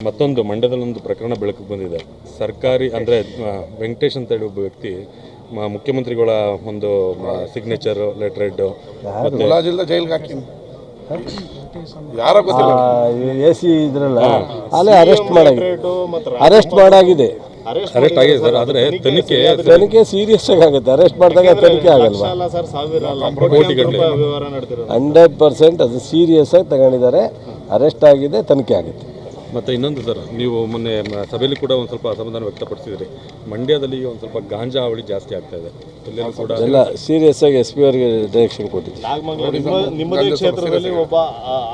ಮತ್ತೊಂದು ಮಂಡ್ಯದಲ್ಲಿ ಒಂದು ಪ್ರಕರಣ ಬೆಳಕಿಗೆ ಬಂದಿದೆ. ಸರ್ಕಾರಿ ಅಂದರೆ ವೆಂಕಟೇಶ್ ಅಂತ ಹೇಳಿ ಒಬ್ಬ ವ್ಯಕ್ತಿ ಮ- ಮುಖ್ಯಮಂತ್ರಿಗಳ ಒಂದು ಸಿಗ್ನೇಚರ್ ಲೆಟರ್ ಹೆಡ್ ಮತ್ತೆ ಮುಲಾಜಿಲ್ದ ಜೈಲ್ಗೆ ಹಾಕಿ ಯಾರೋ ಗೊತ್ತಿಲ್ಲ. ಎ ಸಿ ಇದ್ರಲ್ಲ ಅಲ್ಲೇ ಅರೆಸ್ಟ್ ಮಾಡಾಗಿದೆ. ಅರೆಸ್ಟ್ ಮಾಡಾಗಿದೆ ಅರೆಸ್ಟ್ ಆಗಿದೆ ಸರ್ ಆದರೆ ತನಿಖೆ ತನಿಖೆ ಸೀರಿಯಸ್ ಆಗಿ ಆಗುತ್ತೆ. ಅರೆಸ್ಟ್ ಮಾಡಿದಾಗ ತನಿಖೆ ಆಗಲ್ವಾ? ಹಂಡ್ರೆಡ್ ಪರ್ಸೆಂಟ್ ಅದು ಸೀರಿಯಸ್ ಆಗಿ ತಗೊಂಡಿದ್ದಾರೆ. ಅರೆಸ್ಟ್ ಆಗಿದೆ ತನಿಖೆ ಆಗುತ್ತೆ. ಮತ್ತು ಇನ್ನೊಂದು ಸರ್ ನೀವು ಮೊನ್ನೆ ಸಭೆಯಲ್ಲಿ ಕೂಡ ಒಂದು ಸ್ವಲ್ಪ ಅಸಮಾಧಾನ ವ್ಯಕ್ತಪಡಿಸಿದ್ರಿ. ಮಂಡ್ಯದಲ್ಲಿ ಒಂದು ಸ್ವಲ್ಪ ಗಾಂಜಾ ಅವಳಿ ಜಾಸ್ತಿ ಆಗ್ತಾ ಇದೆ. ಎಲ್ಲರೂ ಕೂಡ ಎಲ್ಲ ಸೀರಿಯಸ್ ಆಗಿ ಎಸ್ ಪಿ ಅವರಿಗೆ ಡೈರೆಕ್ಷನ್ ಕೊಟ್ಟಿದ್ದೆ ನಿಮ್ಮ ನಿಮ್ಮದೇ ಕ್ಷೇತ್ರದಲ್ಲಿ ಒಬ್ಬ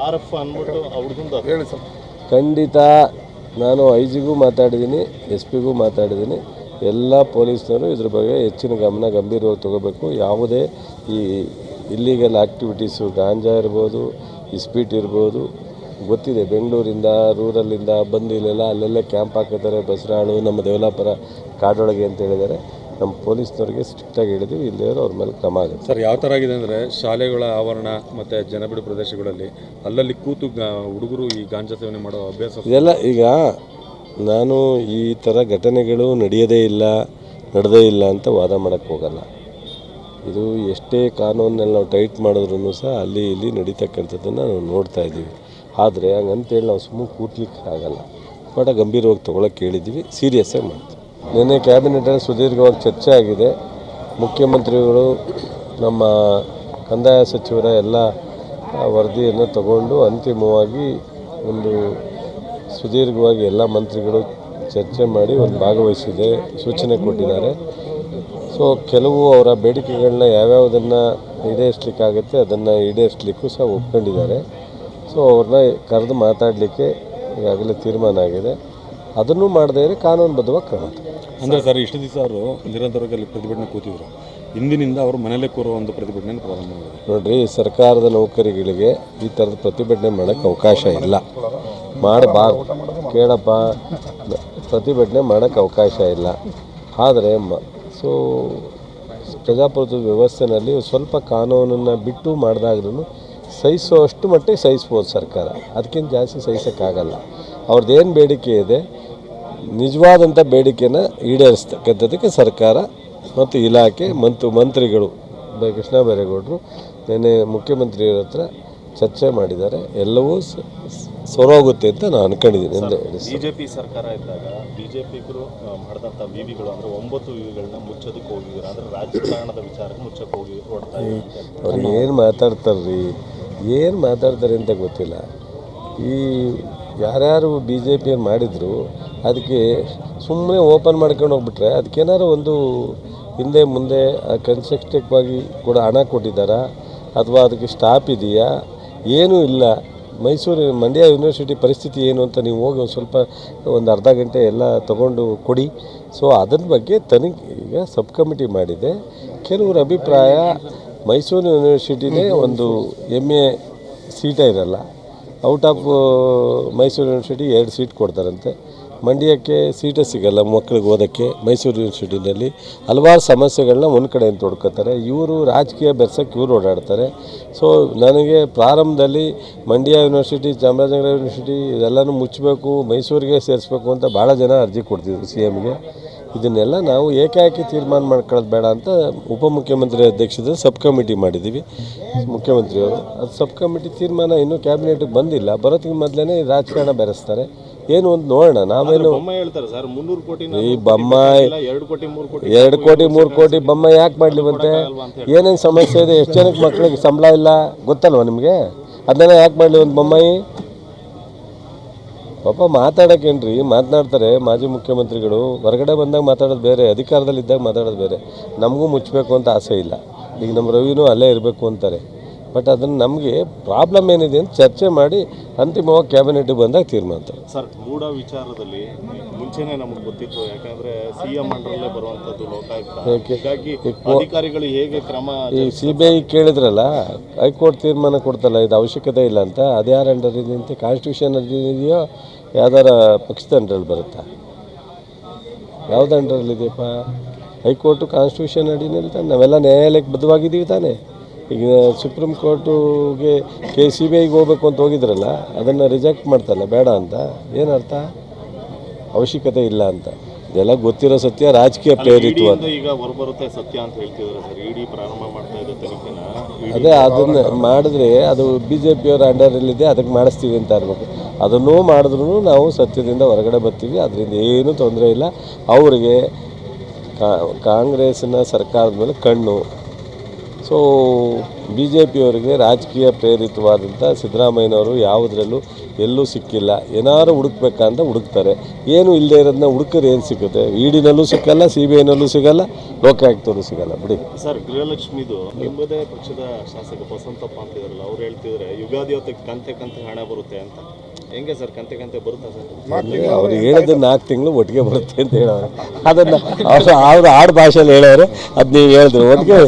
ಆರ್ ಎಫ್ ಅಂದ್ಬಿಟ್ಟು ಅವ್ರದ್ದು ಹೇಳಿ ಸರ್. ಖಂಡಿತ ನಾನು ಐ ಜಿಗೂ ಮಾತಾಡಿದ್ದೀನಿ ಎಸ್ ಪಿಗೂ ಮಾತಾಡಿದ್ದೀನಿ. ಎಲ್ಲ ಪೊಲೀಸ್ನವರು ಇದ್ರ ಬಗ್ಗೆ ಹೆಚ್ಚಿನ ಗಮನ ಗಂಭೀರವಾಗಿ ತಗೋಬೇಕು. ಯಾವುದೇ ಈ ಇಲ್ಲಿಗಲ್ ಆ್ಯಕ್ಟಿವಿಟೀಸು ಗಾಂಜಾ ಇರ್ಬೋದು ಇಸ್ಪೀಟ್ ಇರ್ಬೋದು ಗೊತ್ತಿದೆ ಬೆಂಗಳೂರಿಂದ ರೂರಲ್ಲಿಂದ ಬಂದು ಇಲ್ಲೆಲ್ಲ ಅಲ್ಲೆಲ್ಲ ಕ್ಯಾಂಪ್ ಹಾಕಿದ್ದಾರೆ ಬಸರಾಳು ನಮ್ಮ ದೇವಲಾಪುರ ಕಾಡೊಳಗೆ ಅಂತ ಹೇಳಿದ್ದಾರೆ. ನಮ್ಮ ಪೊಲೀಸ್ನವ್ರಿಗೆ ಸ್ಟ್ರಿಕ್ಟಾಗಿ ಹೇಳಿದ್ದೀವಿ ಇಲ್ಲಿಯವರು ಅವ್ರ ಮೇಲೆ ಕ್ರಮ ಆಗುತ್ತೆ. ಸರ್ ಯಾವ ಥರ ಆಗಿದೆ ಅಂದರೆ ಶಾಲೆಗಳ ಆವರಣ ಮತ್ತು ಜನಬಿಡು ಪ್ರದೇಶಗಳಲ್ಲಿ ಅಲ್ಲಲ್ಲಿ ಕೂತು ಗಾ- ಹುಡುಗರು ಈ ಗಾಂಜಾ ಸೇವನೆ ಮಾಡೋ ಅಭ್ಯಾಸ ಇದೆಲ್ಲ ಈಗ ನಾನು ಈ ಥರ ಘಟನೆಗಳು ನಡೆಯೋದೇ ಇಲ್ಲ ನಡೆದೇ ಇಲ್ಲ ಅಂತ ವಾದ ಮಾಡೋಕ್ಕೆ ಹೋಗಲ್ಲ. ಇದು ಎಷ್ಟೇ ಕಾನೂನಲ್ಲಿ ನಾವು ಟೈಟ್ ಮಾಡಿದ್ರೂ ಸಹ ಅಲ್ಲಿ ಇಲ್ಲಿ ನಡೀತಕ್ಕಂಥದ್ದನ್ನು ನಾವು ನೋಡ್ತಾ ಇದ್ದೀವಿ. ಆದರೆ ಹಂಗಂತೇಳಿ ನಾವು ಸುಮ್ಮನೆ ಕೂತ್ಲಿಕ್ಕೆ ಆಗಲ್ಲ ಬಟ್ ಗಂಭೀರವಾಗಿ ತೊಗೊಳಕ್ಕೆ ಹೇಳಿದ್ದೀವಿ ಸೀರಿಯಸ್ಸಾಗಿ ಮಾಡ್ತೀವಿ. ನಿನ್ನೆ ಕ್ಯಾಬಿನೆಟಲ್ಲಿ ಸುದೀರ್ಘವಾಗಿ ಚರ್ಚೆ ಆಗಿದೆ. ಮುಖ್ಯಮಂತ್ರಿಗಳು, ನಮ್ಮ ಕಂದಾಯ ಸಚಿವರ ಎಲ್ಲ ವರದಿಯನ್ನು ತಗೊಂಡು ಅಂತಿಮವಾಗಿ ಒಂದು ಸುದೀರ್ಘವಾಗಿ ಎಲ್ಲ ಮಂತ್ರಿಗಳು ಚರ್ಚೆ ಮಾಡಿ ಒಂದು ಭಾಗವಹಿಸಿದೆ, ಸೂಚನೆ ಕೊಟ್ಟಿದ್ದಾರೆ. ಸೊ ಕೆಲವು ಅವರ ಬೇಡಿಕೆಗಳನ್ನ ಯಾವ್ಯಾವುದನ್ನು ಈಡೇರಿಸ್ಲಿಕ್ಕಾಗತ್ತೆ ಅದನ್ನು ಈಡೇರಿಸ್ಲಿಕ್ಕೂ ಸಹ ಒಪ್ಕೊಂಡಿದ್ದಾರೆ. ಸೊ ಅವ್ರನ್ನ ಕರೆದು ಮಾತಾಡಲಿಕ್ಕೆ ಈಗಾಗಲೇ ತೀರ್ಮಾನ ಆಗಿದೆ. ಅದನ್ನು ಮಾಡದೇ ಇದ್ರೆ ಕಾನೂನುಬದ್ಧವಾಗಿ ಕ್ರಮ ಅಂದರೆ ಸರ್ ಇಷ್ಟು ದಿವಸ ಅವರು ನಿರಂತರವಾಗಿ ಪ್ರತಿಭಟನೆ ಕೂತಿದ್ರು. ಇಂದಿನಿಂದ ಅವರು ಮನೆಯಲ್ಲೇ ಕೂರುವ ಒಂದು ಪ್ರತಿಭಟನೆ ಪ್ರಾರಂಭ ಮಾಡಿದ್ರು ನೋಡ್ರಿ ಸರ್ಕಾರದ ನೌಕರಿಗಳಿಗೆ ಈ ಥರದ ಪ್ರತಿಭಟನೆ ಮಾಡೋಕ್ಕೆ ಅವಕಾಶ ಇಲ್ಲ. ಮಾಡಬಾರ್ದು. ಕೇಳಪ್ಪ ಪ್ರತಿಭಟನೆ ಮಾಡೋಕ್ಕೆ ಅವಕಾಶ ಇಲ್ಲ. ಆದರೆ ಮ ಸೊ ಪ್ರಜಾಪ್ರಭುತ್ವ ವ್ಯವಸ್ಥೆನಲ್ಲಿ ಸ್ವಲ್ಪ ಕಾನೂನನ್ನು ಬಿಟ್ಟು ಮಾಡಿದಾಗ್ಲೂ ಸಹಿಸುವಷ್ಟು ಮಟ್ಟಿಗೆ ಸಹಿಸ್ಬೋದು ಸರ್ಕಾರ. ಅದಕ್ಕಿಂತ ಜಾಸ್ತಿ ಸಹಿಸೋಕ್ಕಾಗಲ್ಲ. ಅವ್ರದ್ದೇನು ಬೇಡಿಕೆ ಇದೆ ನಿಜವಾದಂಥ ಬೇಡಿಕೆನ ಈಡೇರಿಸ್ತಕ್ಕಂಥದ್ದಕ್ಕೆ ಸರ್ಕಾರ ಮತ್ತು ಇಲಾಖೆ ಮತ್ತು ಮಂತ್ರಿಗಳು ಕೃಷ್ಣ ಬೈರೇಗೌಡರು ನಿನ್ನೆ ಮುಖ್ಯಮಂತ್ರಿಯವರ ಹತ್ರ ಚರ್ಚೆ ಮಾಡಿದ್ದಾರೆ. ಎಲ್ಲವೂ ಸೊರೋಗುತ್ತೆ ಅಂತ ನಾನು ಅನ್ಕೊಂಡಿದ್ದೀನಿ ಎಂದೇ ಬಿಜೆಪಿ ಸರ್ಕಾರ ಇದ್ದಾಗ ಬಿಜೆಪಿಗರು ಮಾಡಿದಂಥ ವಿವಿಗಳು ಅಂದರೆ ಒಂಬತ್ತು ವಿವಿಗಳನ್ನ ಮುಚ್ಚೋದಕ್ಕೆ ಹೋಗಿದ್ರು ಅಂದರೆ ರಾಜಕಾರಣದ ವಿಚಾರಕ್ಕೆ ಮುಚ್ಚಕ್ಕೆ ಹೋಗಿ ಅವ್ರು ಏನು ಮಾತಾಡ್ತಾರ್ರಿ? ಏನು ಮಾತಾಡ್ತಾರೆ ಅಂತ ಗೊತ್ತಿಲ್ಲ. ಈ ಯಾರ್ಯಾರು ಬಿ ಜೆ ಪಿಯವ್ರು ಮಾಡಿದ್ರು ಅದಕ್ಕೆ ಸುಮ್ಮನೆ ಓಪನ್ ಮಾಡ್ಕೊಂಡು ಹೋಗ್ಬಿಟ್ರೆ ಅದಕ್ಕೇನಾದ್ರು ಒಂದು ಹಿಂದೆ ಮುಂದೆ ಕನ್ಸ್ಟ್ರಕ್ಟಿವ್ ಆಗಿ ಕೂಡ ಹಣ ಕೊಟ್ಟಿದ್ದಾರಾ? ಅಥವಾ ಅದಕ್ಕೆ ಸ್ಟಾಪ್ ಇದೆಯಾ? ಏನೂ ಇಲ್ಲ. ಮೈಸೂರು ಮಂಡ್ಯ ಯೂನಿವರ್ಸಿಟಿ ಪರಿಸ್ಥಿತಿ ಏನು ಅಂತ ನೀವು ಹೋಗಿ ಒಂದು ಸ್ವಲ್ಪ ಒಂದು ಅರ್ಧ ಗಂಟೆ ಎಲ್ಲ ತಗೊಂಡು ಕೊಡಿ. ಸೊ ಅದರ ಬಗ್ಗೆ ತನಿಖೆ ಈಗ ಸಬ್ ಕಮಿಟಿ ಮಾಡಿದೆ. ಕೆಲವ್ರ ಅಭಿಪ್ರಾಯ ಮೈಸೂರು ಯೂನಿವರ್ಸಿಟಿನೇ ಒಂದು ಎಂ ಎ ಸೀಟೇ ಇರಲ್ಲ. ಔಟ್ ಆಫ್ ಮೈಸೂರು ಯೂನಿವರ್ಸಿಟಿ ಎರಡು ಸೀಟ್ ಕೊಡ್ತಾರಂತೆ. ಮಂಡ್ಯಕ್ಕೆ ಸೀಟೇ ಸಿಗಲ್ಲ ಮಕ್ಕಳಿಗೆ ಓದೋಕ್ಕೆ ಮೈಸೂರು ಯೂನಿವರ್ಸಿಟಿನಲ್ಲಿ ಹಲವಾರು ಸಮಸ್ಯೆಗಳನ್ನ ಒಂದು ಕಡೆಯಿಂದ ತೊಡ್ಕೊತಾರೆ. ಇವರು ರಾಜಕೀಯ ಬೆರ್ಸಕ್ಕೆ ಇವರು ಓಡಾಡ್ತಾರೆ. ಸೊ ನನಗೆ ಪ್ರಾರಂಭದಲ್ಲಿ ಮಂಡ್ಯ ಯೂನಿವರ್ಸಿಟಿ ಚಾಮರಾಜನಗರ ಯೂನಿವರ್ಸಿಟಿ ಇದೆಲ್ಲನೂ ಮುಚ್ಚಬೇಕು ಮೈಸೂರಿಗೆ ಸೇರಿಸ್ಬೇಕು ಅಂತ ಭಾಳ ಜನ ಅರ್ಜಿ ಕೊಡ್ತಿದ್ರು ಸಿ ಎಮ್ಗೆ ಇದನ್ನೆಲ್ಲ ನಾವು ಏಕಾಏಕಿ ತೀರ್ಮಾನ ಮಾಡ್ಕೊಳ್ಳೋದು ಬೇಡ ಅಂತ ಉಪಮುಖ್ಯಮಂತ್ರಿ ಅಧ್ಯಕ್ಷತೆ ಸಬ್ ಕಮಿಟಿ ಮಾಡಿದ್ದೀವಿ. ಮುಖ್ಯಮಂತ್ರಿಯವರು. ಅದು ಸಬ್ ಕಮಿಟಿ ತೀರ್ಮಾನ ಇನ್ನೂ ಕ್ಯಾಬಿನೆಟ್ಗೆ ಬಂದಿಲ್ಲ. ಬರೋದಕ್ಕೆ ಮೊದಲೇ ರಾಜಕಾರಣ ಬೆರೆಸ್ತಾರೆ. ಏನು ಒಂದು ನೋಡೋಣ ನಾವೇನು ಈ ಬೊಮ್ಮ ಎರಡು ಕೋಟಿ ಮೂರು ಕೋಟಿ ಎರಡು ಕೋಟಿ ಮೂರು ಕೋಟಿ ಬೊಮ್ಮ ಯಾಕೆ ಮಾಡಲಿವಂತೆ? ಏನೇನು ಸಮಸ್ಯೆ ಇದೆ ಎಷ್ಟು ಜನಕ್ಕೆ ಮಕ್ಕಳಿಗೆ ಸಂಬಳ ಇಲ್ಲ? ಗೊತ್ತಲ್ವ ನಿಮಗೆ? ಅದನ್ನೆಲ್ಲ ಯಾಕೆ ಮಾಡಲಿ ಒಂದು ಬೊಮ್ಮಾಯಿ? ಪಾಪ ಮಾತಾಡೋಕ್ಕೇನ್ರಿ? ಮಾತನಾಡ್ತಾರೆ ಮಾಜಿ ಮುಖ್ಯಮಂತ್ರಿಗಳು. ಹೊರಗಡೆ ಬಂದಾಗ ಮಾತಾಡೋದು ಬೇರೆ, ಅಧಿಕಾರದಲ್ಲಿದ್ದಾಗ ಮಾತಾಡೋದು ಬೇರೆ. ನಮಗೂ ಮುಚ್ಚಬೇಕು ಅಂತ ಆಸೆ ಇಲ್ಲ. ಈಗ ನಮ್ಮ ರವಿನೂ ಅಲ್ಲೇ ಇರಬೇಕು ಅಂತಾರೆ. ಬಟ್ ಅದನ್ನು ನಮಗೆ ಪ್ರಾಬ್ಲಮ್ ಏನಿದೆ ಅಂತ ಚರ್ಚೆ ಮಾಡಿ ಅಂತಿಮವಾಗಿ ಕ್ಯಾಬಿನೆಟ್ಗೆ ಬಂದಾಗ ತೀರ್ಮಾನ ತಗೊಳ್ಳಿ. ಸರ್ ಮೂಡ ವಿಚಾರದಲ್ಲಿ ಮುಂಚೆನೆ ನಮಗೆ ಗೊತ್ತಿತ್ತು ಯಾಕಂದ್ರೆ ಸಿ ಎಂ ಅಂಡರಲ್ಲೇ ಬರುವಂತದ್ದು ಲೋಕಾಯುಕ್ತ. ಹೀಗಾಗಿ ಅಧಿಕಾರಿಗಳು ಹೇಗೆ ಕ್ರಮ ಈ ಸಿ ಬಿ ಐ ಕೇಳಿದ್ರಲ್ಲ ಹೈಕೋರ್ಟ್ ತೀರ್ಮಾನ ಕೊಡ್ತಲ್ಲ ಇದು ಅವಶ್ಯಕತೆ ಇಲ್ಲ ಅಂತ ಅದ್ಯಾರ ಅಂಡರ್ ಇದೆ ಅಂತ ಕಾನ್ಸ್ಟಿಟ್ಯೂಷನ್ ಇದೆಯೋ ಯಾವ್ದಾರ ಪಕ್ಷದ ಅಂಡರಲ್ಲಿ ಬರುತ್ತಾ? ಯಾವ್ದು ಅಂಡ್ರಲ್ಲಿ ಇದೆಯಪ್ಪ ಹೈಕೋರ್ಟು ಕಾನ್ಸ್ಟಿಟ್ಯೂಷನ್ ಅಡಿನಲ್ಲಿ ತಾನೆ ನಾವೆಲ್ಲ ನ್ಯಾಯಾಲಯಕ್ಕೆ ಬದ್ಧವಾಗಿದ್ದೀವಿ ತಾನೆ. ಈಗ ಸುಪ್ರೀಂ ಕೋರ್ಟುಗೆ ಕೆ ಸಿ ಬಿ ಐಗೆ ಹೋಗ್ಬೇಕು ಅಂತ ಹೋಗಿದ್ರಲ್ಲ ಅದನ್ನು ರಿಜೆಕ್ಟ್ ಮಾಡ್ತಲ್ಲ ಬೇಡ ಅಂತ ಏನರ್ಥ ಅವಶ್ಯಕತೆ ಇಲ್ಲ ಅಂತ. ಇದೆಲ್ಲ ಗೊತ್ತಿರೋ ಸತ್ಯ ರಾಜಕೀಯ ಪ್ರೇರಿತ ಅಂತ ಈಗ ಹೊರಬರುತ್ತೆ ಸತ್ಯ ಅಂತ ಹೇಳ್ತಿದ್ದಾರೆ ಸರ್. ಇಡಿ ಪ್ರಾರಂಭ ಮಾಡ್ತಾ ಇದ್ದ ತನಿಖೆನ. ಅದೇ ಅದನ್ನು ಮಾಡಿದ್ರೆ ಅದು ಬಿ ಜೆ ಪಿಯವರ ಅಂಡರಲ್ಲಿದೆ ಅದಕ್ಕೆ ಮಾಡಿಸ್ತೀವಿ ಅಂತ ಇರಬೇಕು ಅದನ್ನೂ ಮಾಡಿದ್ರೂ ನಾವು ಸತ್ಯದಿಂದ ಹೊರಗಡೆ ಬರ್ತೀವಿ ಅದರಿಂದ ಏನೂ ತೊಂದರೆ ಇಲ್ಲ. ಅವರಿಗೆ ಕಾಂಗ್ರೆಸ್ನ ಸರ್ಕಾರದ ಮೇಲೆ ಕಣ್ಣು ಸೊ ಬಿ ಜೆ ಪಿಯವರಿಗೆ ರಾಜಕೀಯ ಪ್ರೇರಿತವಾದಂಥ ಸಿದ್ದರಾಮಯ್ಯನವರು ಯಾವುದರಲ್ಲೂ ಎಲ್ಲೂ ಸಿಕ್ಕಿಲ್ಲ. ಏನಾದ್ರು ಹುಡುಕ್ಬೇಕಂತ ಹುಡುಕ್ತಾರೆ. ಏನು ಇಲ್ಲದೆ ಇರೋದನ್ನ ಹುಡುಕರು ಏನು ಸಿಗುತ್ತೆ? ಇಡಿನಲ್ಲೂ ಸಿಕ್ಕಲ್ಲ ಸಿ ಬಿ ಐನಲ್ಲೂ ಸಿಗಲ್ಲ, ಲೋಕಾಯುಕ್ತರು ಸಿಗಲ್ಲ. ಬಿಡಿ. ಸರ್, ಗೃಹಲಕ್ಷ್ಮಿದು ನಿಮ್ಮದೇ ಪಕ್ಷದ ಶಾಸಕ ಬಸವಂತಪ್ಪ ಅಂತ ಇದಾರಲ್ಲ ಅವ್ರು ಹೇಳ್ತಿದ್ರೆ, ಯುಗಾದಿ ಹೊತ್ತಿಗೆ ಕಂತೆ ಕಂತೆ ಹಣ ಬರುತ್ತೆ ಅಂತ. ಹೆಂಗೆ ಸರ್ ಕಂತೆ ಕಂತೆ ಬರುತ್ತಾ ಸರ್? ಅವ್ರು ಹೇಳಿದ ನಾಲ್ಕು ತಿಂಗಳು ಒಟ್ಟಿಗೆ ಬರುತ್ತೆ ಅಂತ ಹೇಳೋರು. ಅದನ್ನು ಅವ್ರು ಅವ್ರು ಆಡು ಭಾಷೆಯಲ್ಲಿ ಹೇಳೋರು. ಅದು ನೀವು ಹೇಳಿದ್ರು. ಒಟ್ಟಿಗೆ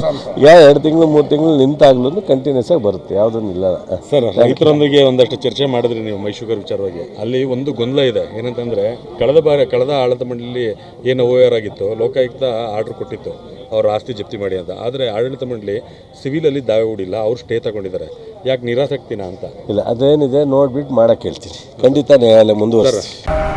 ಯಾವ ಎರಡು ತಿಂಗಳು ಮೂರು ತಿಂಗಳು ನಿಂತಾಗ್ಲೂ ಕಂಟಿನ್ಯೂಸ್ ಆಗಿ ಬರುತ್ತೆ. ಯಾವುದನ್ನು ಇಲ್ಲ. ಸರ್ ರೈತರೊಂದಿಗೆ ಒಂದಷ್ಟು ಚರ್ಚೆ ಮಾಡಿದ್ರಿ ನೀವು ಮೈಶುಗರ್ ವಿಚಾರವಾಗಿ. ಅಲ್ಲಿ ಒಂದು ಗೊಂದಲ ಇದೆ. ಏನಂತಂದ್ರೆ ಕಳೆದ ಬಾರಿ ಕಳೆದ ಆಳದ ಮಂಡಳಿ ಏನು ಓ ಆರ್ ಆಗಿತ್ತು ಲೋಕಾಯುಕ್ತ ಆರ್ಡರ್ ಕೊಟ್ಟಿತ್ತು. ಅವ್ರ ಆಸ್ತಿ ಜಪ್ತಿ ಮಾಡಿ ಅಂತ. ಆದರೆ ಆಡಳಿತ ಮಂಡಳಿ ಸಿವಿಲಲ್ಲಿ ದಾವೆ ಹೂಡಿಲ್ಲ ಅವ್ರು ಸ್ಟೇ ತಗೊಂಡಿದ್ದಾರೆ. ಯಾಕೆ ನಿರಾಸಕ್ತಿನ ಅಂತ? ಇಲ್ಲ ಅದೇನಿದೆ ನೋಡ್ಬಿಟ್ಟು ಮಾಡಕ್ಕೆ ಹೇಳ್ತೀನಿ. ಖಂಡಿತ ನ್ಯಾಯಾಲಯ ಮುಂದುವರಿಸ್ತೀನಿ.